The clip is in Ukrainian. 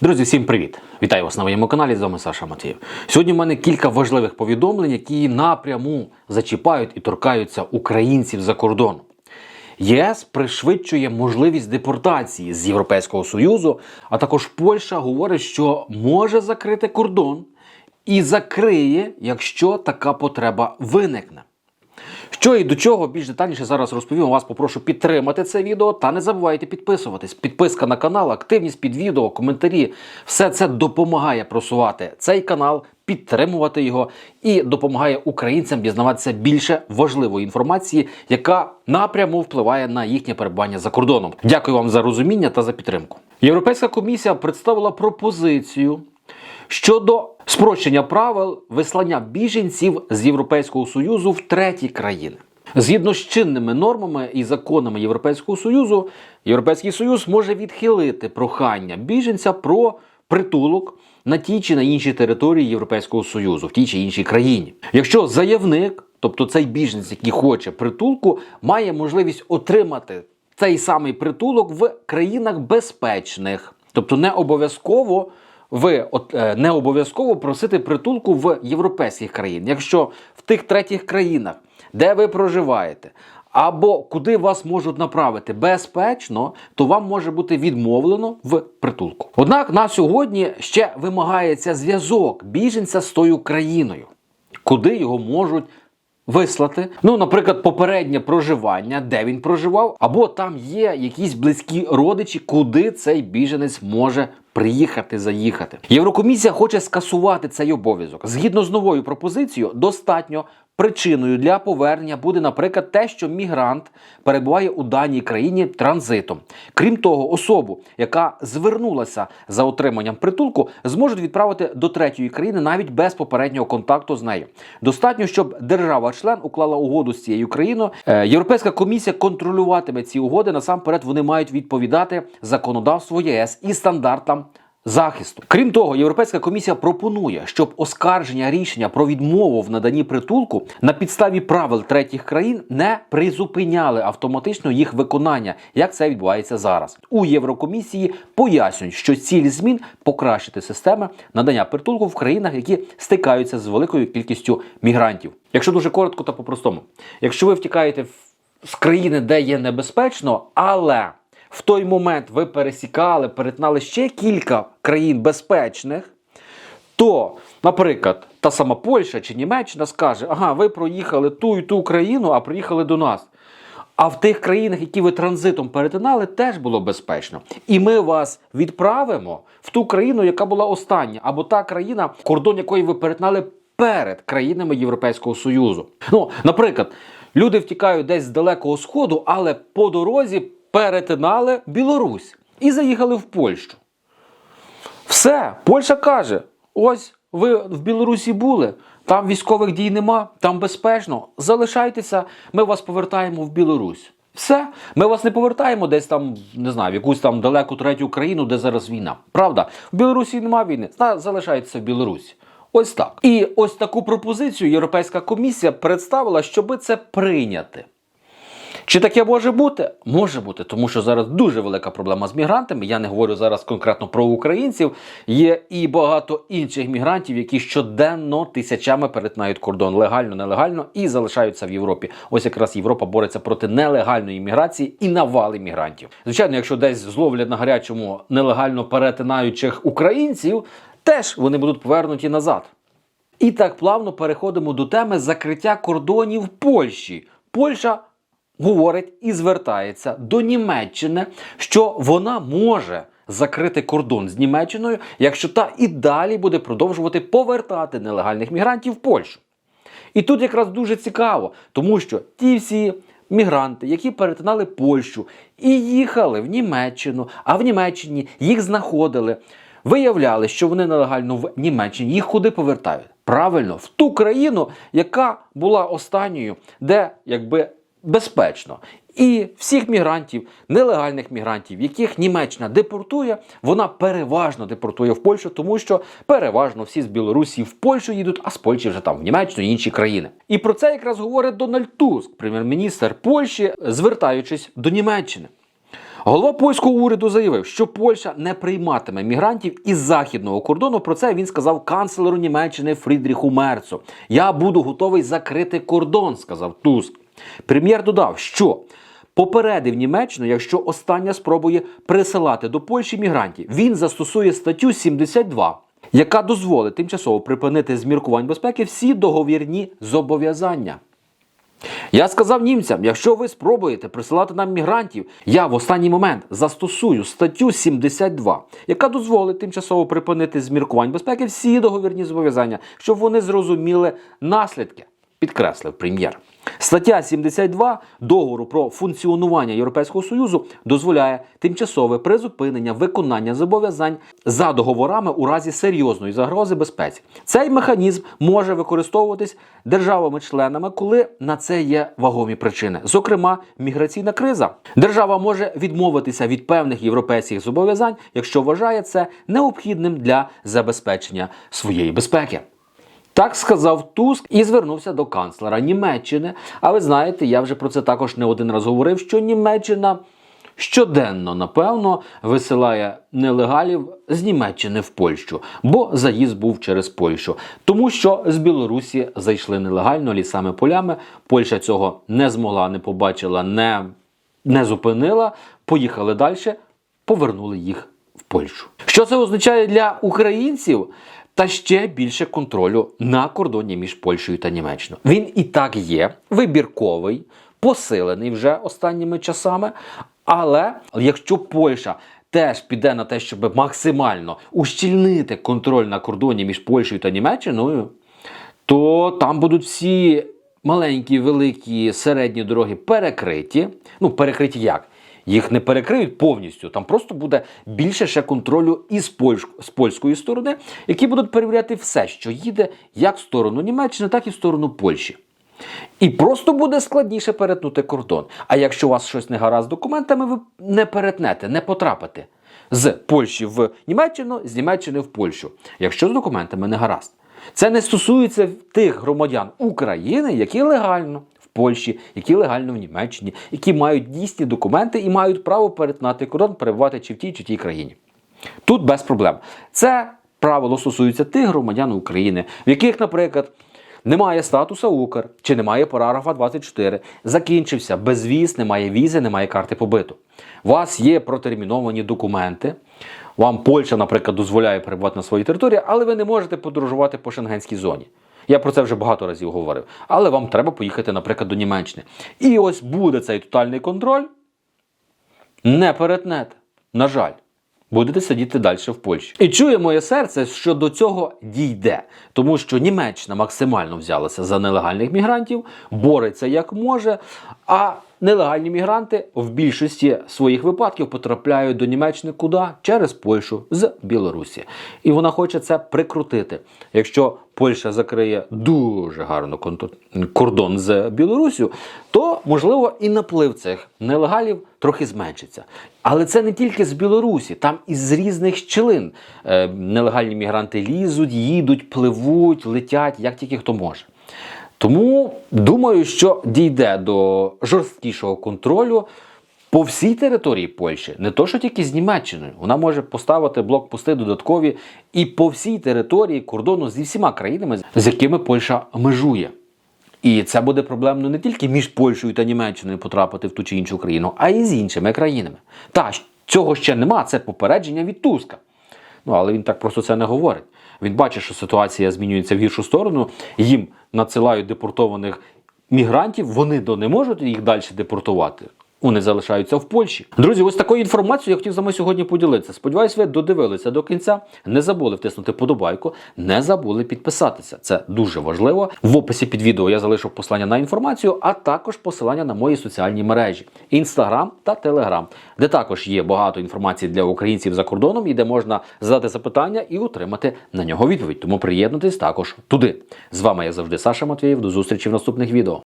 Друзі, всім привіт! Вітаю вас на моєму каналі. З вами Саша Матвієв. Сьогодні в мене кілька важливих повідомлень, які напряму зачіпають і торкаються українців за кордоном. ЄС пришвидшує можливість депортації з Європейського Союзу, а також Польща говорить, що може закрити кордон і закриє, якщо така потреба виникне. Що і до чого більш детальніше зараз розповім. Вас попрошу підтримати це відео та не забувайте підписуватись. Підписка на канал, активність під відео, коментарі. Все це допомагає просувати цей канал, підтримувати його і допомагає українцям дізнаватися більше важливої інформації, яка напряму впливає на їхнє перебування за кордоном. Дякую вам за розуміння та за підтримку. Європейська комісія представила пропозицію щодо спрощення правил вислання біженців з Європейського Союзу в треті країни. Згідно з чинними нормами і законами Європейського Союзу, Європейський Союз може відхилити прохання біженця про притулок на тій чи на іншій території Європейського Союзу, в тій чи іншій країні. Якщо заявник, тобто цей біженець, який хоче притулку, має можливість отримати цей самий притулок в країнах безпечних, тобто не обов'язково ви от, е, не обов'язково просити притулку в європейських країн. Якщо в тих третіх країнах, де ви проживаєте, або куди вас можуть направити безпечно, то вам може бути відмовлено в притулку. Однак на сьогодні ще вимагається зв'язок біженця з тою країною, куди його можуть вислати. Ну, наприклад, попереднє проживання, де він проживав, або там є якісь близькі родичі, куди цей біженець може приїхати, заїхати. Єврокомісія хоче скасувати цей обов'язок. Згідно з новою пропозицією, достатньо причиною для повернення буде, наприклад, те, що мігрант перебуває у даній країні транзитом. Крім того, особу, яка звернулася за отриманням притулку, зможуть відправити до третьої країни навіть без попереднього контакту з нею. Достатньо, щоб держава-член уклала угоду з цією країною. Е, Європейська комісія контролюватиме ці угоди. Насамперед вони мають відповідати законодавству ЄС і стандартам. Захисту, крім того, Європейська комісія пропонує, щоб оскарження рішення про відмову в наданні притулку на підставі правил третіх країн не призупиняли автоматично їх виконання, як це відбувається зараз. У Єврокомісії пояснюють, що ціль змін покращити системи надання притулку в країнах, які стикаються з великою кількістю мігрантів. Якщо дуже коротко та по-простому, якщо ви втікаєте з країни, де є небезпечно, але в той момент ви пересікали, перетинали ще кілька країн безпечних, то, наприклад, та сама Польща чи Німеччина скаже: ага, ви проїхали ту і ту країну, а приїхали до нас. А в тих країнах, які ви транзитом перетинали, теж було безпечно. І ми вас відправимо в ту країну, яка була остання, або та країна, кордон якої ви перетинали перед країнами Європейського Союзу. Ну, наприклад, люди втікають десь з далекого сходу, але по дорозі перетинали Білорусь і заїхали в Польщу. Все, Польща каже: ось ви в Білорусі були, там військових дій нема, там безпечно. Залишайтеся, ми вас повертаємо в Білорусь. Все, ми вас не повертаємо десь там, не знаю, в якусь там далеку третю країну, де зараз війна. Правда, в Білорусі нема війни. Залишайтеся в Білорусі. Ось так. І ось таку пропозицію Європейська комісія представила, щоби це прийняти. Чи таке може бути? Може бути, тому що зараз дуже велика проблема з мігрантами. Я не говорю зараз конкретно про українців. Є і багато інших мігрантів, які щоденно тисячами перетинають кордон легально, нелегально і залишаються в Європі. Ось якраз Європа бореться проти нелегальної міграції і навали мігрантів. Звичайно, якщо десь зловлять на гарячому нелегально перетинаючих українців, теж вони будуть повернуті назад. І так плавно переходимо до теми закриття кордонів Польщі. Польща говорить і звертається до Німеччини, що вона може закрити кордон з Німеччиною, якщо та і далі буде продовжувати повертати нелегальних мігрантів в Польщу. І тут якраз дуже цікаво, тому що ті всі мігранти, які перетинали Польщу і їхали в Німеччину, а в Німеччині їх знаходили, виявляли, що вони нелегально в Німеччині, їх куди повертають? Правильно, в ту країну, яка була останньою, де якби безпечно. І всіх мігрантів, нелегальних мігрантів, яких Німеччина депортує, вона переважно депортує в Польщу, тому що переважно всі з Білорусі в Польщу їдуть, а з Польщі вже там в Німеччину і інші країни. І про це якраз говорить Дональд Туск, прем'єр-міністр Польщі, звертаючись до Німеччини. Голова польського уряду заявив, що Польща не прийматиме мігрантів із західного кордону. Про це він сказав канцлеру Німеччини Фрідріху Мерцу. Я буду готовий закрити кордон, сказав Туск. Прем'єр додав, що попередив Німеччину, якщо остання спробує присилати до Польщі мігрантів, він застосує статтю 72, яка дозволить тимчасово припинити з міркувань безпеки всі договірні зобов'язання. Я сказав німцям, якщо ви спробуєте присилати нам мігрантів, я в останній момент застосую статтю 72, яка дозволить тимчасово припинити з міркувань безпеки всі договірні зобов'язання, щоб вони зрозуміли наслідки, підкреслив прем'єр. Стаття 72 договору про функціонування Європейського Союзу дозволяє тимчасове призупинення виконання зобов'язань за договорами у разі серйозної загрози безпеці. Цей механізм може використовуватись державами-членами, коли на це є вагомі причини, зокрема міграційна криза. Держава може відмовитися від певних європейських зобов'язань, якщо вважає це необхідним для забезпечення своєї безпеки. Так сказав Туск і звернувся до канцлера Німеччини. А ви знаєте, я вже про це також не один раз говорив, що Німеччина щоденно, напевно, висилає нелегалів з Німеччини в Польщу, бо заїзд був через Польщу. Тому що з Білорусі зайшли нелегально лісами полями. Польща цього не змогла, не побачила, не, не зупинила. Поїхали далі, повернули їх в Польщу. Що це означає для українців? Та ще більше контролю на кордоні між Польщею та Німеччиною. Він і так є вибірковий, посилений вже останніми часами. Але якщо Польща теж піде на те, щоб максимально ущільнити контроль на кордоні між Польщею та Німеччиною, то там будуть всі маленькі, великі, середні дороги перекриті. Ну, перекриті як? Їх не перекриють повністю. Там просто буде більше ще контролю із польськ... з польської сторони, які будуть перевіряти все, що їде як в сторону Німеччини, так і в сторону Польщі. І просто буде складніше перетнути кордон. А якщо у вас щось не гаразд з документами, ви не перетнете, не потрапите з Польщі в Німеччину, з Німеччини в Польщу, якщо з документами не гаразд. Це не стосується тих громадян України, які легально Польщі, які легально в Німеччині, які мають дійсні документи і мають право перетинати кордон, перебувати чи в тій, чи в тій країні. Тут без проблем. Це правило стосується тих громадян України, в яких, наприклад, немає статуса Укр чи немає параграфа 24, закінчився безвіз, немає візи, немає карти побиту. У вас є протерміновані документи. Вам Польща, наприклад, дозволяє перебувати на своїй території, але ви не можете подорожувати по шенгенській зоні. Я про це вже багато разів говорив. Але вам треба поїхати, наприклад, до Німеччини. І ось буде цей тотальний контроль. Не перетнете. На жаль. Будете сидіти далі в Польщі. І чує моє серце, що до цього дійде, тому що Німеччина максимально взялася за нелегальних мігрантів, бореться як може. А нелегальні мігранти в більшості своїх випадків потрапляють до Німеччини куди? Через Польщу з Білорусі. І вона хоче це прикрутити. Якщо Польща закриє дуже гарно кордон з Білорусю, то можливо і наплив цих нелегалів трохи зменшиться. Але це не тільки з Білорусі, там із різних щілин е, нелегальні мігранти лізуть, їдуть, пливуть, летять, як тільки хто може. Тому думаю, що дійде до жорсткішого контролю по всій території Польщі, не то що тільки з Німеччиною. Вона може поставити блокпости додаткові і по всій території кордону зі всіма країнами, з якими Польща межує. І це буде проблемно не тільки між Польщею та Німеччиною потрапити в ту чи іншу країну, а й з іншими країнами. Та цього ще нема, це попередження від Туска. Ну, але він так просто це не говорить. Він бачить, що ситуація змінюється в гіршу сторону, їм надсилають депортованих мігрантів, вони до не можуть їх далі депортувати. Вони залишаються в Польщі. Друзі, ось такою інформацією я хотів з вами сьогодні поділитися. Сподіваюсь, ви додивилися до кінця. Не забули втиснути подобайку, не забули підписатися. Це дуже важливо. В описі під відео я залишив послання на інформацію, а також посилання на мої соціальні мережі: Інстаграм та Телеграм, де також є багато інформації для українців за кордоном і де можна задати запитання і отримати на нього відповідь. Тому приєднуйтесь також туди. З вами я завжди Саша Матвієв. До зустрічі в наступних відео.